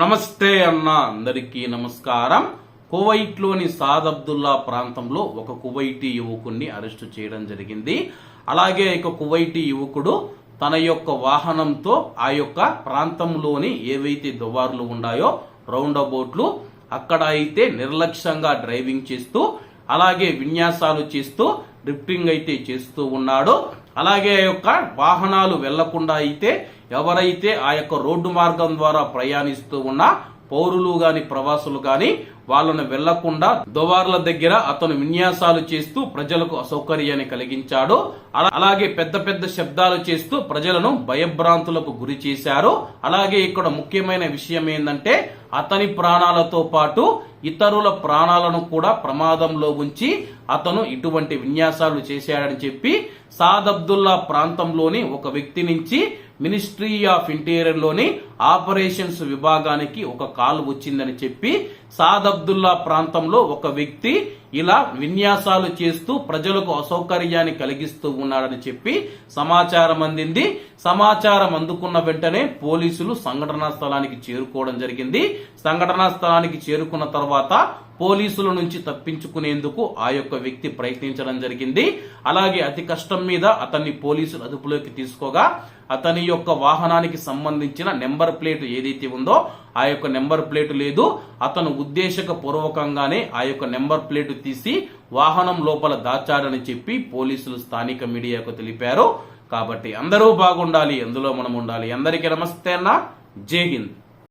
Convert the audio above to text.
నమస్తే అన్న అందరికీ నమస్కారం. కువైట్లోని సాద్ అబ్దుల్లా ప్రాంతంలో ఒక కువైటీ యువకుడిని అరెస్టు చేయడం జరిగింది. అలాగే ఇక కువైటీ యువకుడు తన యొక్క వాహనంతో ఆ యొక్క ప్రాంతంలోని ఏవైతే దువార్లు ఉన్నాయో రౌండ్ అబౌట్లు అక్కడ అయితే నిర్లక్ష్యంగా డ్రైవింగ్ చేస్తూ అలాగే విన్యాసాలు చేస్తూ డ్రిఫ్టింగ్ అయితే చేస్తూ ఉన్నాడో. అలాగే ఆ యొక్క వాహనాలు వెళ్ళకుండా అయితే ఎవరైతే ఆ యొక్క రోడ్డు మార్గం ద్వారా ప్రయాణిస్తూ ఉన్న పౌరులు గాని ప్రవాసులు గాని వాళ్ళను వెళ్ళకుండా దువార్ల దగ్గర అతను విన్యాసాలు చేస్తూ ప్రజలకు అసౌకర్యాన్ని కలిగించాడు. అలాగే పెద్ద పెద్ద శబ్దాలు చేస్తూ ప్రజలను భయభ్రాంతులకు గురి చేశారు. అలాగే ఇక్కడ ముఖ్యమైన విషయం ఏంటంటే అతని ప్రాణాలతో పాటు ఇతరుల ప్రాణాలను కూడా ప్రమాదంలో ఉంచి అతను ఇటువంటి విన్యాసాలు చేశాడని చెప్పి సాద్ అబ్దుల్లా ప్రాంతంలోని ఒక వ్యక్తి నుంచి మినిస్ట్రీ ఆఫ్ ఇంటీరియర్లోని ఆపరేషన్స్ విభాగానికి ఒక కాల్ వచ్చిందని చెప్పి సాద్ అబ్దుల్లా ప్రాంతంలో ఒక వ్యక్తి ఇలా విన్యాసాలు చేస్తూ ప్రజలకు అసౌకర్యాన్ని కలిగిస్తూ ఉన్నాడని చెప్పి సమాచారం అందింది. సమాచారం అందుకున్న వెంటనే పోలీసులు సంఘటనా స్థలానికి చేరుకోవడం జరిగింది. సంఘటనా స్థలానికి చేరుకున్న తర్వాత పోలీసుల నుంచి తప్పించుకునేందుకు ఆ యొక్క వ్యక్తి ప్రయత్నించడం జరిగింది. అలాగే అతి కష్టం మీద అతన్ని పోలీసులు అదుపులోకి తీసుకోగా అతని యొక్క వాహనానికి సంబంధించిన నెంబర్ ప్లేట్ ఏదైతే ఉందో ఆ యొక్క నెంబర్ ప్లేట్ లేదు. అతను ఉద్దేశక పూర్వకంగానే ఆ యొక్క నెంబర్ ప్లేట్ తీసి వాహనం లోపల దాచాడని చెప్పి పోలీసులు స్థానిక మీడియాకు తెలిపారు. కాబట్టి అందరూ బాగుండాలి అందులో మనం ఉండాలి. అందరికీ నమస్తే అన్న. జై హింద్.